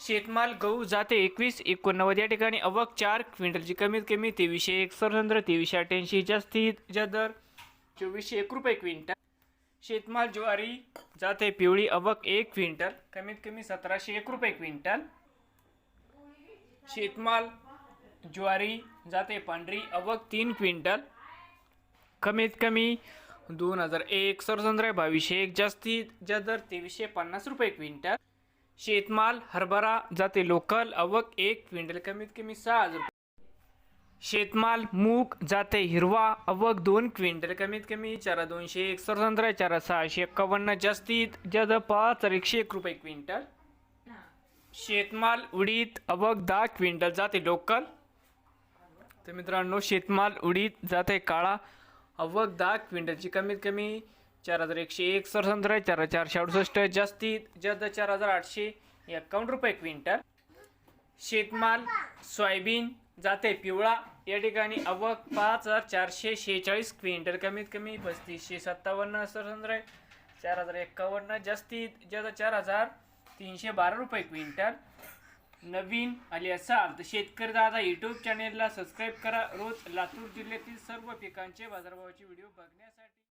शेतमाल गहू जाते एकवीस एकोणनव्वद या ठिकाणी. अवक चार क्विंटलची कमीत कमी तेवीसशे एक तेवीसशे अठ्ठ्याऐंशी जास्तीत जा दर चोवीसशे एक रुपये क्विंटल. शेतमाल ज्वारी जाते पिवळी अवक एक क्विंटल कमीत कमी सतराशे एक रुपये क्विंटल. शेतमाल ज्वारी जाते पांढरी अवक तीन क्विंटल कमीत कमी दोन हजार एक सरसंद्र बावीसशे एक जास्तीत ज्या दर तेवीसशे पन्नास रुपये क्विंटल. शेतमाल हरभरा जाते लोकल अवक एक क्विंटल कमीत कमी सहा हजार शेतमाल मूग जाते हिरवा अवक दोन क्विंटल कमीत कमी चारा दोनशे एक सरसंद्र चारा सहाशे एक्कावन्न जास्तीत जास्त पाच एकशे एक रुपये क्विंटल. शेतमाल उडीद अवक दहा क्विंटल जाते लोकल. तर मित्रांनो शेतमाल उडीद जाते काळा अवक दहा क्विंटलची कमीत कमी चार हजार एकशे एक सरसंद्र चार हजार चारशे अडुसष्ट जास्तीत जास्त चार हजार आठशे एक्कावन्न रुपये क्विंटल. शेतमाल सोयाबीन जाते पिवळा या ठिकाणी अवक पाच हजार चारशे शेहेचाळीस क्विंटल. कमीत कमी पस्तीसशे सत्तावन्न सरसंद्र चार हजार एक्कावन्न जास्तीत जास्त चार हजार तीनशे बारा रुपये क्विंटल. नवीन आले असाल तर शेतकरी दादा यूट्यूब चॅनेलला सबस्क्राईब करा. रोज लातूर जिल्ह्यातील सर्व पिकांचे बाजारभावाचे व्हिडिओ बघण्यासाठी